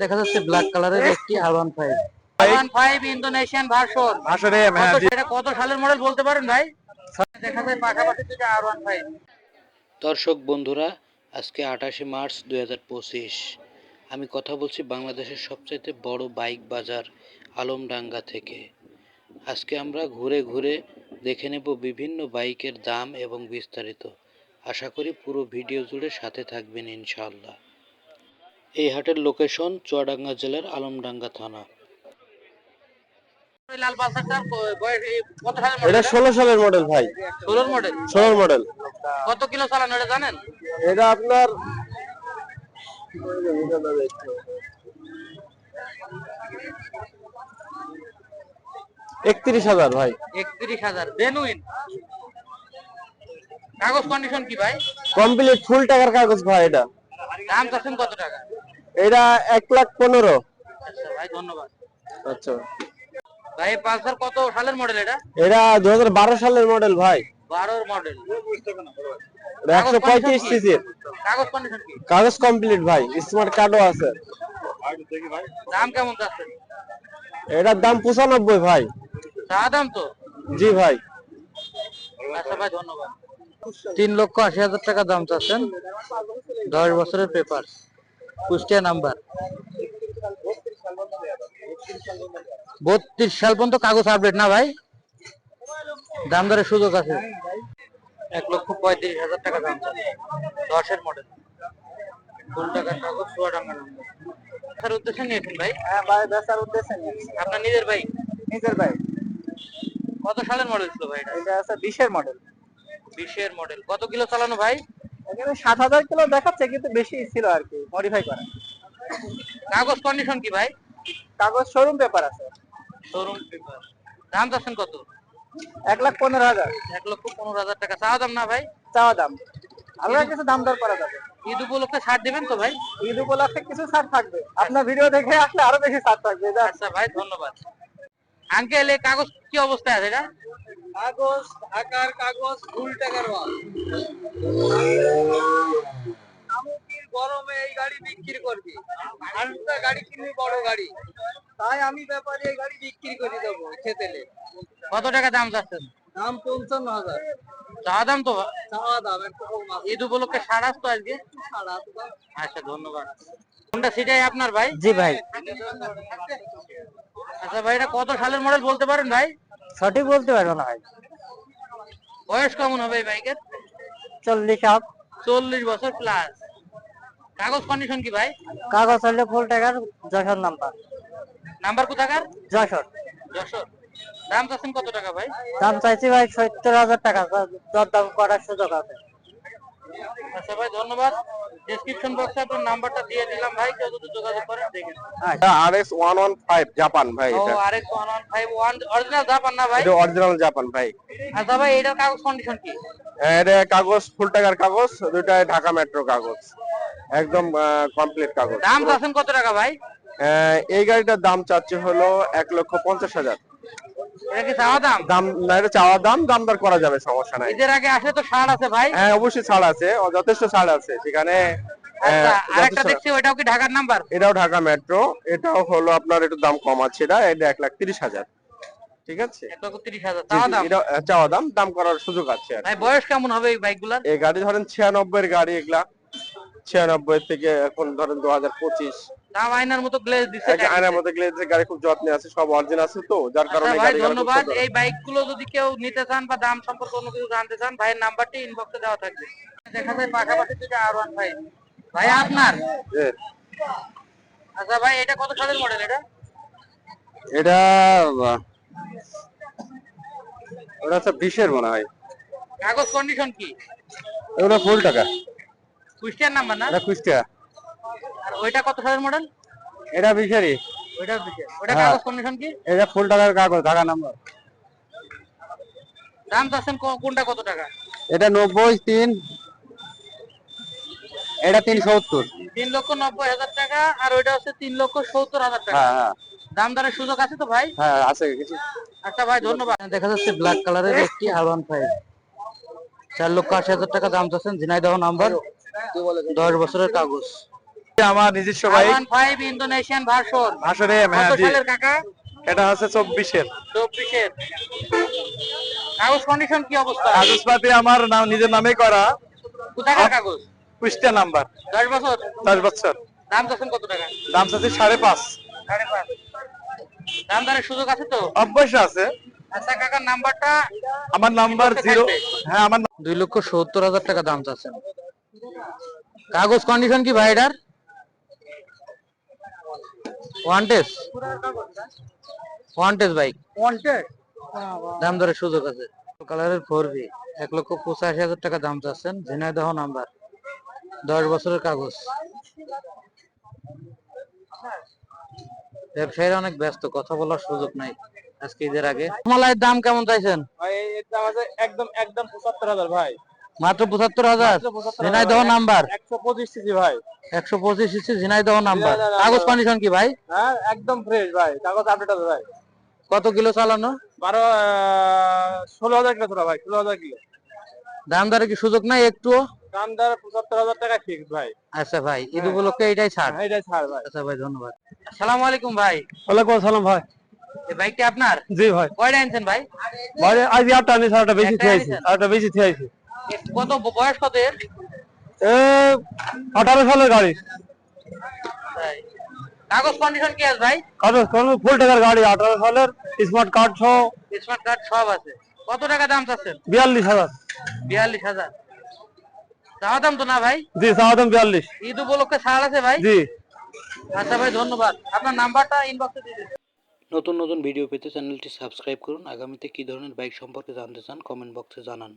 দেখা যাচ্ছে ব্ল্যাক কালারের একটি ফাইভ ফাইভ ইন্দোনেশিয়ান ভার্সন আসলে হ্যাঁ এটা কত সালের মডেল বলতে পারেন ভাই? দেখা যায় পাশাপাশি দুটো ফাইভ দর্শক বন্ধুরা আজকে আঠাশে মার্চ দুই আমি কথা বলছি বাংলাদেশের সবচাইতে বড় বাইক বাজার আলমডাঙ্গা থেকে। আজকে আমরা ঘুরে ঘুরে দেখে নেব বিভিন্ন বাইকের দাম এবং বিস্তারিত। আশা করি পুরো ভিডিও জুড়ে সাথে থাকবেন ইনশাআল্লাহ। এই হাটের লোকেশন চুয়াডাঙ্গা জেলার আলমডাঙ্গা থানা। এটা ষোলো সালের মডেল ভাই। ষোলোর মডেল ষোলোর মডেল কত কিলো চালানো এটা জানেন? এটা আপনার একত্রিশ হাজার ভাই। একত্রিশ হাজার জেনুইন কাগজ কন্ডিশন কি ভাই? কমপ্লিট ফুল টাকার কাগজ ভাই এটা। দাম চাচ্ছেন কত টাকা? এটা এক লাখ পনেরো। আচ্ছা ভাই ধন্যবাদ। আচ্ছা। ভাই পালসার কত সালের মডেল এটা? এটা দু হাজার বারো সালের মডেল ভাই। বারোর মডেল একশো পঁয়ত্রিশ সিসির। কাগজ কন্ডিশন কি? কাগজ কমপ্লিট ভাই। স্মার্ট কার্ডও আছে। দাম কেমন চাচ্ছেন এটার দাম পঁচানব্বই ভাই। চা দাম তো? জি ভাই। আচ্ছা ভাই ধন্যবাদ। তিন লক্ষ আশি হাজার টাকা দাম চাচ্ছেন। দশ বছরের পেপার কুষ্টিয়া নাম্বার। বত্রিশ সাল পর্যন্ত কাগজ আপডেট না ভাই? দাম দরের সুযোগ আছে। এক লক্ষ পঁয়ত্রিশ হাজার টাকা দাম দশের মডেল ফুল টাকার কাগজ চুয়াডাঙ্গা নাম্বার স্যার উদ্দেশ্যে নিয়েছেন ভাই? হ্যাঁ ভাই বেচার উদ্দেশ্যে আপনার নিজের ভাই? নিজের ভাই। কত সালের মডেল ছিল ভাই এটা? এটা আছে বিশের মডেল বিশের মডেল কত কিলো চালানো ভাই? এখানে সাত হাজার কিলো দেখাচ্ছে কিন্তু বেশি ছিল আর কি মডিফাই করা। কাগজ কন্ডিশন কি ভাই? কাগজ শোরুম পেপার আছে। শোরুম পেপার দাম চাচ্ছেন কত? এক লাখ পনেরো হাজার। এক লক্ষ পনেরো হাজার টাকা। চাওয়া দাম না ভাই? চাওয়া দাম। আলাদা কিছু দাম দর করা যাবে। ঈদ উপলক্ষে ছাড় দিবেন তো ভাই? ঈদ উপলক্ষে কিছু ছাড় থাকবে। আপনার ভিডিও দেখে আসলে আরও বেশি ছাড় থাকবে আচ্ছা ভাই ধন্যবাদ। আঙ্কেল এই কাগজ কি অবস্থায় আছে এটা? কাগজ ঢাকার কাগজ ফুল টাকার মাল আমুকির গরমে এই গাড়ি বিক্রি করবি। ঠান্ডা গাড়ি কিনবি বড় গাড়ি। তাই আমি ব্যাপারে এই গাড়ি বিক্রি করে দেবো খেতেলে। কত টাকা দাম চাচ্ছেন? দাম পঞ্চান্ন হাজার। চাওয়া দাম তো? চাওয়া দাম একটু কম ঈদ উপলক্ষে ছাড় আসতো আজকে? ছাড়া আচ্ছা ধন্যবাদ। কোনটা সিটাই আপনার ভাই? জি ভাই। আচ্ছা ভাই এটা কত সালের মডেল বলতে পারেন ভাই? সঠিক বলতে পারব না ভাই। বয়স কেমন হবে এই বাইকের? চল্লিশ আপ। চল্লিশ বছর প্লাস কাগজ কন্ডিশন কি ভাই? কাগজ হলে ফুল টাকার যশোর নাম্বার নাম্বার কোথাকার? যশোর। যশোর। দাম চাচ্ছেন কত টাকা ভাই? দাম চাইছি ভাই সত্তর হাজার টাকা। দর দাম করার সুযোগ আছে। আচ্ছা ভাই ধন্যবাদ। ডেসক্রিপশন বক্সে আপনার নাম্বারটা দিয়ে দিলাম ভাই কেউ যদি যোগাযোগ করেন দেখেন জাপান ভাই এটা। অরিজিনাল জাপান না ভাই? এটা অরিজিনাল জাপান ভাই। আচ্ছা ভাই এটার কাগজ কন্ডিশন কি? এটা কাগজ ফুল টাকার কাগজ দুইটা ঢাকা মেট্রো কাগজ। একদম কমপ্লিট কাগজ। দাম চাচ্ছেন কত টাকা ভাই? আহ, এই গাড়িটার দাম চাচ্ছে হলো এক লক্ষ পঞ্চাশ হাজার। এটা কি চাওয়া দাম? দাম না এটা চাওয়া দাম দাম করা যাবে সমস্যা নাই। ঈদের আগে আসলে তো ছাড় আছে ভাই। হ্যাঁ অবশ্যই ছাড় আছে যথেষ্ট ছাড় আছে সেখানে আচ্ছা আরেকটা দেখছি ওইটাও কি ঢাকার নাম্বার? এটাও ঢাকা মেট্রো এটাও হলো আপনার একটু দাম কম আছে এটা এটা এক লাখ তিরিশ হাজার। ঠিক আছে? হাজার? চাওয়া দাম? চাওয়া দাম দাম করার সুযোগ আছে ভাই বয়স কেমন হবে এই বাইকগুলার? এই গাড়ি ধরেন ছিয়ানব্বই এর গাড়ি এগুলা। ছিয়ানব্বই থেকে এখন ধরেন দু হাজার পঁচিশ। আয়নার মতো গ্লেজ আয়নার মধ্যে গ্লেজের গাড়ি খুব যত্নে আছে সব অরিজিন আছে তো যার আচ্ছা কারণে গাড়ি ধন্যবাদ। এই বাইকগুলো যদি কেউ নিতে চান বা দাম সম্পর্কে অন্য কিছু জানতে চান ভাইয়ের নাম্বারটি ইনবক্সে দেওয়া থাকবে। দেখা যায় পাশাপাশি দুটো আর ওয়ান ফাইভ ভাই আপনার? আচ্ছা ভাই এটা কত সালের মডেল এটা? এটা ওটা হচ্ছে বিশের মনে হয়। কাগজ কন্ডিশন কি? এগুলো ফুল টাকা। কুষ্টিয়ার নাম্বার না? এটা কুষ্টিয়া। আর ওইটা কত সালের মডেল এটা বিশেরই। ওইটা বিশেষ। ওইটা হ্যাঁ। কাগজ কন্ডিশন কি? এটা ফুল টাকার কাগজ ঢাকা নাম্বার দাম চাচ্ছেন কোনটা কত টাকা? এটা নব্বই তিন। এটা তিন সত্তর। তিন লক্ষ নব্বই হাজার টাকা আর ওইটা হচ্ছে তিন লক্ষ সত্তর হাজার টাকা। হ্যাঁ হ্যাঁ। দাম দরের সুযোগ আছে তো ভাই? হ্যাঁ আছে কিছু। আচ্ছা ভাই ধন্যবাদ। দেখা যাচ্ছে ব্ল্যাক কালারের একটি আর ওয়ান ফাইভ চার লক্ষ আশি হাজার টাকা দাম চাচ্ছেন ঝিনাইদহ নাম্বার দশ বছরের কাগজ। আমার নিজস্ব বাইক ফাইভ ইন্দোনেশিয়ান ভার্সন। হ্যাঁ জি। কাকা? এটা হচ্ছে চব্বিশের। চব্বিশের। কাগজ কন্ডিশন কি অবস্থা? কাগজপাতি আমার নাম নিজের নামে করা। কোথাকার কাগজ? নাম্বার। দশ বছর? দশ বছর। দাম চাচ্ছেন কত টাকা? দাম চাচ্ছি সাড়ে পাঁচ। সাড়ে পাঁচ। দাম দরের সুযোগ আছে তো? অবশ্যই আছে। আচ্ছা কাকার নাম্বারটা? আমার নাম্বার জিরো হ্যাঁ আমার দুই লক্ষ সত্তর হাজার টাকা দাম চাচ্ছেন। কাগজ কন্ডিশন কি ভাই এটার ওয়ান টেস ওয়ান টেস বাইক দাম দরের সুযোগ আছে। কালারের ফোর বি এক লক্ষ পঁচাশি হাজার টাকা দাম চাচ্ছেন ঝিনাইদহ নাম্বার দশ বছরের কাগজ। ব্যবসায়ীরা অনেক ব্যস্ত কথা বলার সুযোগ নাই আজকে ঈদের আগে। মালাইয়ের দাম কেমন চাইছেন? ভাই এর দাম আছে একদম একদম পঁচাত্তর হাজার ভাই। মাত্র পঁচাত্তর হাজার। ঝিনাইদহ নাম্বার। একশো পঁচিশ সিসি ভাই। একশো পঁচিশ ইঞ্চি ঝিনাইদহ নাম্বার। কাগজ কন্ডিশন কি ভাই? হ্যাঁ একদম ফ্রেশ ভাই। কাগজ আপডেট আছে ভাই। কত কিলো চালানো? বারো ষোলো হাজার কিলো তোরা ভাই ষোলো হাজার কিলো। দাম দরে কি সুযোগ নাই একটু দাম দর পঁচাত্তর হাজার টাকা ফিক্স ভাই। আচ্ছা ভাই ঈদ উপলক্ষে এটাই ছাড়। হ্যাঁ এটাই ছাড় ভাই। আচ্ছা ভাই ধন্যবাদ। আসসালামু আলাইকুম ভাই। ওয়ালাইকুম আসসালাম ভাই। এই বাইকটা আপনার? জি ভাই। কয়টা আনছেন ভাই? ভাই আজ আটটা আনিস আটটা বেশি খেয়েছি আটটা বেশি এ কত বয়স কত এর এ আঠারো সালের গাড়ি। কাগজ কন্ডিশন কি আছে ভাই? কাগজ কোন ফুল টাকার গাড়ি আঠারো সালের স্মার্ট কার্ড সহ। স্মার্ট কার্ড সব আছে। কত টাকা দাম চাচ্ছেন? বিয়াল্লিশ হাজার। বিয়াল্লিশ হাজার। চাওয়া দাম তো না ভাই? জি সাহাদম বিয়াল্লিশ। ঈদ উপলক্ষে ছাড় আছে ভাই? জি। আচ্ছা ভাই ধন্যবাদ। আপনার নাম্বারটা ইনবক্সে দিয়ে দিন। নতুন নতুন ভিডিও পেতে চ্যানেলটি সাবস্ক্রাইব করুন। আগামীতে কী ধরনের বাইক সম্পর্কে জানতে চান কমেন্ট বক্সে জানান।